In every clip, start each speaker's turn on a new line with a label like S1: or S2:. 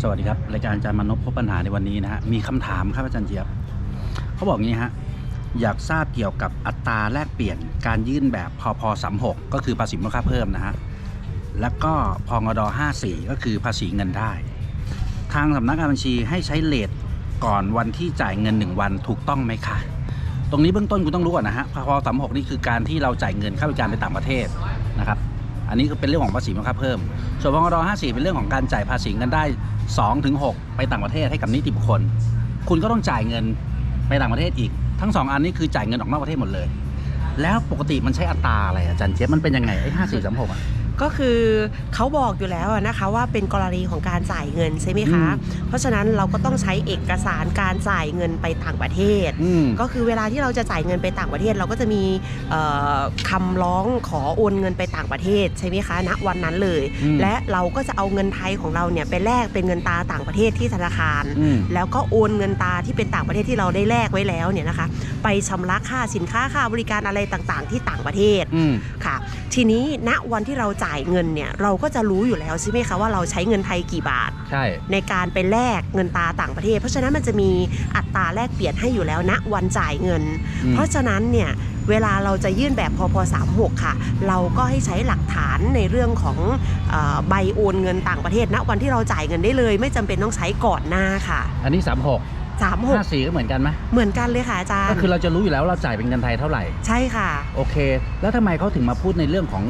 S1: สวัสดีครับรายการอาจารย์มานพพบปัญหาในวันนี้นะฮะมีคำถามครับอาจารย์เจี๊ยบเขาบอกงี้ฮะอยากทราบเกี่ยวกับอัตราแลกเปลี่ยนการยื่นแบบพพสามหกก็คือภาษีมูลค่าเพิ่มนะฮะแล้วก็พงดห้าสี่ก็คือภาษีเงินได้ ทางสำนักงานบัญชีให้ใช้เลทก่อนวันที่จ่ายเงิน 1 วันถูกต้องไหมคะตรงนี้เบื้องต้นคุณต้องรู้ก่อนนะฮะพพสามหกนี่คือการที่เราจ่ายเงินค่าบริการไปต่างประเทศนะครับอันนี้คือเป็นเรื่องของภาษีมูลค่าเพิ่ม ส่วนพงด54เป็นเรื่องของการจ่ายภาษีเงินได้ 2ถึง6ไปต่างประเทศให้กับนิติบุคคล คุณก็ต้องจ่ายเงินไปต่างประเทศอีก ทั้งสองอันนี้คือจ่ายเงินออกนอกประเทศหมดเลย แล้วปกติมันใช้อัตราอะไรอาจารย์เจี๊ยบมันเป็นยังไงไอ้ห้าสี่สามหกอะ
S2: ก็คือเขาบอกอยู่แล้วอะนะคะว่าเป็นกรณีของการจ่ายเงินใช่ไหมคะ
S1: อืม
S2: เพราะฉะนั้นเราก็ต้องใช้เอกสารการจ่ายเงินไปต่างประเทศ
S1: อืม
S2: ก็คือเวลาที่เราจะจ่ายเงินไปต่างประเทศ เราก็จะมีเอ่อคำร้องขอโอนเงินไปต่างประเทศใช่ไหมคะณวันนั้นเลย
S1: อืม
S2: และเราก็จะเอาเงินไทยของเราเนี่ยไปแลกเป็นเงินตาต่างประเทศที่ธนาคาร
S1: อืม
S2: แล้วก็โอนเงินตาที่เป็นต่างประเทศที่เราได้แลกไว้แล้วเนี่ยนะคะ ไปชำระค่าสินค้าค่าบริการอะไรต่างๆ ที่ต่างประเทศ
S1: อืม
S2: ค่ะ ทีนี้ณวันที่เราจ่ายเงินเนี่ยเราก็จะรู้อยู่แล้วใช่ไหมคะว่าเราใช้เงินไทยกี่บาท
S1: ใช่
S2: ในการไปแลกเงินตาต่างประเทศ เพราะฉะนั้นมันจะมีอัตราแลกเปลี่ยนให้อยู่แล้วณวันจ่ายเงิน
S1: อืม
S2: เพราะฉะนั้นเนี่ยเวลาเราจะยื่นแบบพพ36 ค่ะ เราก็ให้ใช้หลักฐานในเรื่องของเออใบโอนเงินต่างประเทศณวันที่เราจ่ายเงินได้เลย ไม่จำเป็นต้องใช้ก่อนหน้าค่ะ
S1: อันนี้สามหกห้า
S2: 36
S1: สี่ก็เหมือนกันไหม
S2: เหมือนกันเลยค่ะอาจารย์
S1: ก็คือเราจะรู้อยู่แล้วว่าเราจ่ายเป็นเงินไทยเท่าไหร่
S2: ใช่ค่ะ
S1: โอเค แล้วทำไมเขาถึงมาพูดในเรื่องของ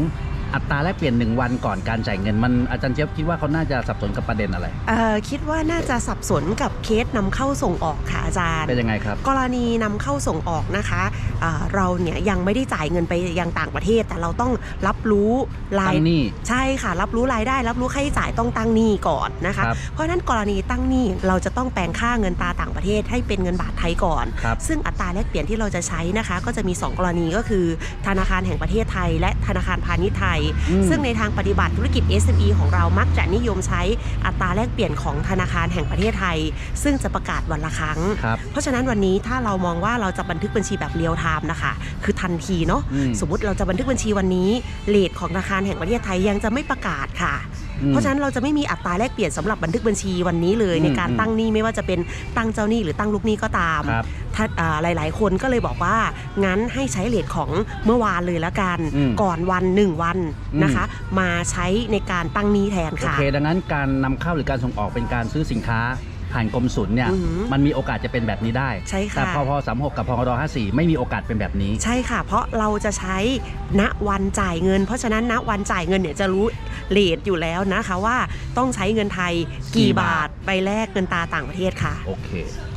S1: อัตราแลกเปลี่ยนหนึ่งวันก่อนการจ่ายเงินมันอาจารย์เจี๊ยบคิดว่าเขาน่าจะสับสนกับประเด็นอะไร
S2: เอ่อคิดว่าน่าจะสับสนกับเคสนำเข้าส่งออกค่ะอาจารย์
S1: เป็นยังไงครับ
S2: กรณีนำเข้าส่งออกนะคะเอ่อเราเนี่ยยังไม่ได้จ่ายเงินไปยังต่างประเทศ แต่เราต้องรับรู้ราย
S1: ตั้งหนี้
S2: ใช่ค่ะ รับรู้รายได้ รับรู้ค่าใช้จ่ายต้องตั้งหนี้ก่อนนะคะ
S1: ครับ
S2: เพราะฉะนั้นกรณีตั้งหนี้เราจะต้องแปลงค่าเงินตราต่างประเทศให้เป็นเงินบาทไทยก่อน
S1: ครับ
S2: ซึ่งอัตราแลกเปลี่ยนที่เราจะใช้นะคะ ก็จะมี 2 กรณีก็คือ ธนาคารแห่งประเทศไทย และธนาคารพาณิชย์ไทย
S1: อืม
S2: ซึ่งในทางปฏิบัติธุรกิจ SME ของเรามักจะนิยมใช้อัตราแลกเปลี่ยนของธนาคารแห่งประเทศไทย ซึ่งจะประกาศวันละครั้ง
S1: ครับ
S2: เพราะฉะนั้นวันนี้ถ้าเรามองว่าเราจะบันทึกบัญชีแบบเรียลไทม์นะคะ คือทันทีเนาะ
S1: อืม
S2: สมมติเราจะบันทึกบัญชีวันนี้เลทของธนาคารแห่งประเทศไทยยังจะไม่ประกาศค่ะ
S1: อืม
S2: เพราะฉะนั้นเราจะไม่มีอัตราแลกเปลี่ยนสำหรับบันทึกบัญชีวันนี้เลย
S1: อืม
S2: ในการตั้งหนี้ไม่ว่าจะเป็นตั้งเจ้าหนี้หรือตั้งลูกหนี้ก็ตาม
S1: ครับ
S2: ถ้าอ่าหลาย ๆ คนก็เลยบอกว่างั้นให้ใช้เลทของเมื่อวานเลยละกัน
S1: อืม
S2: ก่อนวันหนึ่งวัน
S1: อืม
S2: นะคะ มาใช้ในการตั้งหนี้แทน
S1: โอ
S2: ค่ะ
S1: เคดังนั้นการนำเข้าหรือการส่งออกเป็นการซื้อสินค้า ผ่านกรมศุลเนี่ย
S2: อือหือ
S1: มันมีโอกาสจะเป็นแบบนี้ได้
S2: ใช่ค่ะ
S1: แต่พอพสามหกกับพกดห้าสี่ไม่มีโอกาสเป็นแบบนี้
S2: ใช่ค่ะ เพราะเราจะใช้ณวันจ่ายเงิน เพราะฉะนั้นณวันจ่ายเงินเนี่ยจะรู้เลทอยู่แล้วนะคะว่าต้องใช้เงินไทยกี่
S1: กี่บา
S2: บา
S1: ท
S2: ทไปแลกเงินตาต่างประเทศค่ะ
S1: โอเค